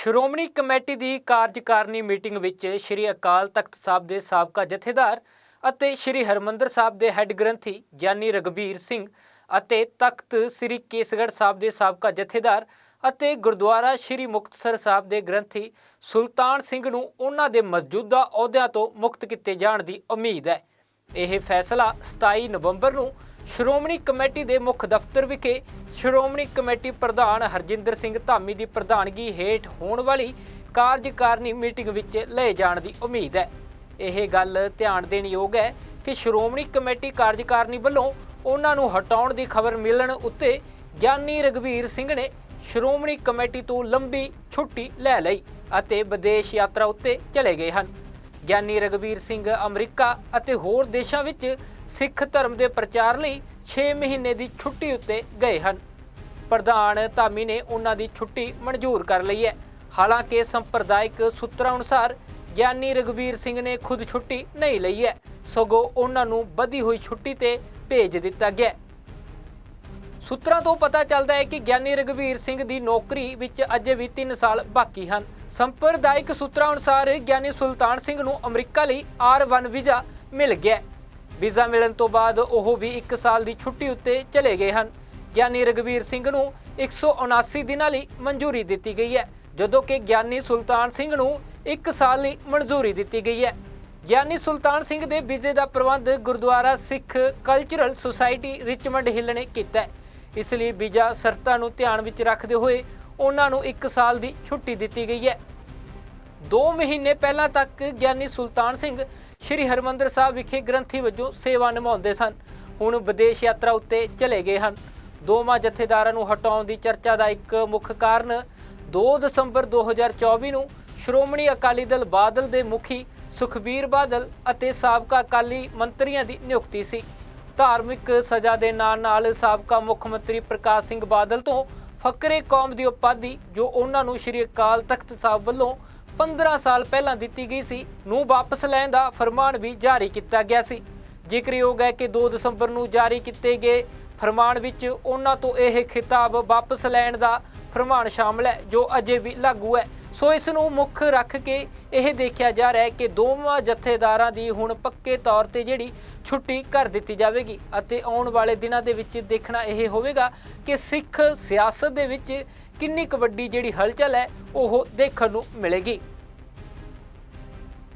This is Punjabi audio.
ਸ਼੍ਰੋਮਣੀ ਕਮੇਟੀ ਦੀ ਕਾਰਜਕਾਰਨੀ ਮੀਟਿੰਗ ਵਿੱਚ ਸ੍ਰੀ ਅਕਾਲ ਤਖਤ ਸਾਹਿਬ ਦੇ ਸਾਬਕਾ ਜਥੇਦਾਰ ਅਤੇ ਸ੍ਰੀ ਹਰਮੰਦਰ ਸਾਹਿਬ ਦੇ ਹੈੱਡ ਗ੍ਰੰਥੀ ਗਿਆਨੀ ਰਗਬੀਰ ਸਿੰਘ ਅਤੇ ਤਖਤ ਸ੍ਰੀ ਕੇਸਗੜ੍ਹ ਸਾਹਿਬ ਦੇ ਸਾਬਕਾ ਜਥੇਦਾਰ ਅਤੇ ਗੁਰਦੁਆਰਾ ਸ੍ਰੀ ਮੁਕਤਸਰ ਸਾਹਿਬ ਦੇ ਗ੍ਰੰਥੀ ਸੁਲਤਾਨ ਸਿੰਘ ਨੂੰ ਉਹਨਾਂ ਦੇ ਮੌਜੂਦਾ ਅਹੁਦਿਆਂ ਤੋਂ ਮੁਕਤ ਕੀਤੇ ਜਾਣ ਦੀ ਉਮੀਦ ਹੈ। ਇਹ ਫੈਸਲਾ 27 ਨਵੰਬਰ ਨੂੰ ਸ਼੍ਰੋਮਣੀ ਕਮੇਟੀ ਦੇ ਮੁੱਖ ਦਫ਼ਤਰ ਵਿਖੇ ਸ਼੍ਰੋਮਣੀ ਕਮੇਟੀ ਪ੍ਰਧਾਨ ਹਰਜਿੰਦਰ ਸਿੰਘ ਧਾਮੀ ਦੀ ਪ੍ਰਧਾਨਗੀ ਹੇਠ ਹੋਣ ਵਾਲੀ ਕਾਰਜਕਾਰਨੀ ਮੀਟਿੰਗ ਵਿੱਚ ਲਏ ਜਾਣ ਦੀ ਉਮੀਦ ਹੈ। ਇਹ ਗੱਲ ਧਿਆਨ ਦੇਣ ਯੋਗ ਹੈ ਕਿ ਸ਼੍ਰੋਮਣੀ ਕਮੇਟੀ ਕਾਰਜਕਾਰਨੀ ਵੱਲੋਂ ਉਹਨਾਂ ਨੂੰ ਹਟਾਉਣ ਦੀ ਖਬਰ ਮਿਲਣ ਉੱਤੇ ਗਿਆਨੀ ਰਗਵੀਰ ਸਿੰਘ ਨੇ ਸ਼੍ਰੋਮਣੀ ਕਮੇਟੀ ਤੋਂ ਲੰਬੀ ਛੁੱਟੀ ਲੈ ਲਈ ਅਤੇ ਵਿਦੇਸ਼ ਯਾਤਰਾ ਉੱਤੇ ਚਲੇ ਗਏ ਹਨ। ਗਿਆਨੀ ਰਗਵੀਰ ਸਿੰਘ ਅਮਰੀਕਾ ਅਤੇ ਹੋਰ ਦੇਸ਼ਾਂ ਵਿੱਚ ਸਿੱਖ ਧਰਮ ਦੇ ਪ੍ਰਚਾਰ ਲਈ 6 ਮਹੀਨੇ ਦੀ ਛੁੱਟੀ ਉੱਤੇ ਗਏ ਹਨ। ਪ੍ਰਧਾਨ ਧਾਮੀ ਨੇ ਉਹਨਾਂ ਦੀ ਛੁੱਟੀ ਮਨਜ਼ੂਰ ਕਰ ਲਈ ਹੈ। ਹਾਲਾਂਕਿ ਸੰਪਰਦਾਇਕ ਸੂਤਰਾਂ ਅਨੁਸਾਰ ਗਿਆਨੀ ਰਗਵੀਰ ਸਿੰਘ ਨੇ ਖੁਦ ਛੁੱਟੀ ਨਹੀਂ ਲਈ ਹੈ। ਸਗੋਂ ਉਹਨਾਂ ਨੂੰ ਵਧੀ ਹੋਈ ਛੁੱਟੀ ਤੇ ਭੇਜ ਦਿੱਤਾ ਗਿਆ ਸੂਤਰਾਂ ਤੋਂ ਪਤਾ ਚੱਲਦਾ ਹੈ ਕਿ ਗਿਆਨੀ ਰਗਵੀਰ ਸਿੰਘ ਦੀ ਨੌਕਰੀ ਵਿੱਚ ਅਜੇ ਵੀ 3 ਸਾਲ ਬਾਕੀ ਹਨ। ਸੰਪਰਦਾਇਕ ਸੂਤਰਾਂ ਅਨੁਸਾਰ ਗਿਆਨੀ ਸੁਲਤਾਨ ਸਿੰਘ ਨੂੰ ਅਮਰੀਕਾ ਲਈ R1 ਵੀਜ਼ਾ ਮਿਲ ਗਿਆ ਵੀਜ਼ਾ ਮਿਲਣ ਤੋਂ ਬਾਅਦ ਉਹ ਵੀ 1 ਸਾਲ ਦੀ ਛੁੱਟੀ ਉੱਤੇ ਚਲੇ ਗਏ ਹਨ। ਗਿਆਨੀ ਰਗਵੀਰ ਸਿੰਘ ਨੂੰ 179 ਦਿਨਾਂ ਲਈ ਮਨਜ਼ੂਰੀ ਦਿੱਤੀ ਗਈ ਹੈ, ਜਦੋਂ ਕਿ ਗਿਆਨੀ ਸੁਲਤਾਨ ਸਿੰਘ ਨੂੰ 1 ਸਾਲ ਲਈ ਮਨਜ਼ੂਰੀ ਦਿੱਤੀ ਗਈ ਹੈ। ਗਿਆਨੀ ਸੁਲਤਾਨ ਸਿੰਘ ਦੇ ਵੀਜ਼ੇ ਦਾ ਪ੍ਰਬੰਧ Gurdwara Sikh cultural society Richmond Hill ਨੇ ਕੀਤਾ ਹੈ। ਇਸ ਲਈ ਵੀਜ਼ਾ ਸ਼ਰਤਾਂ ਨੂੰ ਧਿਆਨ ਵਿੱਚ ਰੱਖਦੇ ਹੋਏ ਉਹਨਾਂ ਨੂੰ 1 ਸਾਲ ਦੀ ਛੁੱਟੀ ਦਿੱਤੀ ਗਈ ਹੈ। 2 ਮਹੀਨੇ ਪਹਿਲਾਂ ਤੱਕ ਗਿਆਨੀ ਸੁਲਤਾਨ ਸਿੰਘ ਸ੍ਰੀ ਹਰਮੰਦਰ ਸਾਹਿਬ ਵਿਖੇ ਗ੍ਰੰਥੀ ਵਜੋਂ ਸੇਵਾ ਨਿਭਾਉਂਦੇ ਸਨ। ਹੁਣ ਵਿਦੇਸ਼ ਯਾਤਰਾ ਉੱਤੇ ਚਲੇ ਗਏ ਹਨ। ਦੋਵਾਂ ਜਥੇਦਾਰਾਂ ਨੂੰ ਹਟਾਉਣ ਦੀ ਚਰਚਾ ਦਾ ਇੱਕ ਮੁੱਖ ਕਾਰਨ 2 ਦਸੰਬਰ 2024 ਨੂੰ ਸ਼੍ਰੋਮਣੀ ਅਕਾਲੀ ਦਲ ਬਾਦਲ ਦੇ ਮੁਖੀ ਸੁਖਬੀਰ ਬਾਦਲ ਅਤੇ ਸਾਬਕਾ ਅਕਾਲੀ ਮੰਤਰੀਆਂ ਦੀ ਨਿਯੁਕਤੀ ਸੀ। ਧਾਰਮਿਕ ਸਜ਼ਾ ਦੇ ਨਾਲ ਨਾਲ ਸਾਬਕਾ ਮੁੱਖ ਮੰਤਰੀ ਪ੍ਰਕਾਸ਼ ਸਿੰਘ ਬਾਦਲ ਤੋਂ ਫਕਰੇ ਕੌਮ ਦੀ ਉਪਾਧੀ ਜੋ ਉਹਨਾਂ ਨੂੰ ਸ੍ਰੀ ਅਕਾਲ ਤਖਤ ਸਾਹਿਬ ਵੱਲੋਂ 15 ਸਾਲ ਪਹਿਲਾਂ ਦਿੱਤੀ ਗਈ ਸੀ, ਨੂੰ ਵਾਪਸ ਲੈਣ ਦਾ ਫਰਮਾਨ ਵੀ ਜਾਰੀ ਕੀਤਾ ਗਿਆ ਸੀ। ਜ਼ਿਕਰਯੋਗ ਹੈ ਕਿ 2 ਦਸੰਬਰ ਨੂੰ ਜਾਰੀ ਕੀਤੇ ਗਏ ਫਰਮਾਨ ਵਿੱਚ ਉਹਨਾਂ ਤੋਂ ਇਹ ਖਿਤਾਬ ਵਾਪਸ ਲੈਣ ਦਾ ਫਰਮਾਨ ਸ਼ਾਮਲ ਹੈ, ਜੋ ਅਜੇ ਵੀ ਲਾਗੂ ਹੈ। ਸੋ ਇਸ ਨੂੰ ਮੁੱਖ ਰੱਖ ਕੇ ਇਹ ਦੇਖਿਆ ਜਾ ਰਿਹਾ ਹੈ ਕਿ ਦੋਵਾਂ ਜਥੇਦਾਰਾਂ ਦੀ ਹੁਣ ਪੱਕੇ ਤੌਰ ਤੇ ਜਿਹੜੀ ਛੁੱਟੀ ਕਰ ਦਿੱਤੀ ਜਾਵੇਗੀ ਅਤੇ ਆਉਣ ਵਾਲੇ ਦਿਨਾਂ ਦੇ ਵਿੱਚ ਦੇਖਣਾ ਇਹ ਹੋਵੇਗਾ ਕਿ ਸਿੱਖ ਸਿਆਸਤ ਦੇ ਵਿੱਚ ਕਿੰਨੀ ਕੁ ਵੱਡੀ ਜਿਹੜੀ ਹਲਚਲ ਹੈ, ਉਹ ਦੇਖਣ ਨੂੰ ਮਿਲੇਗੀ।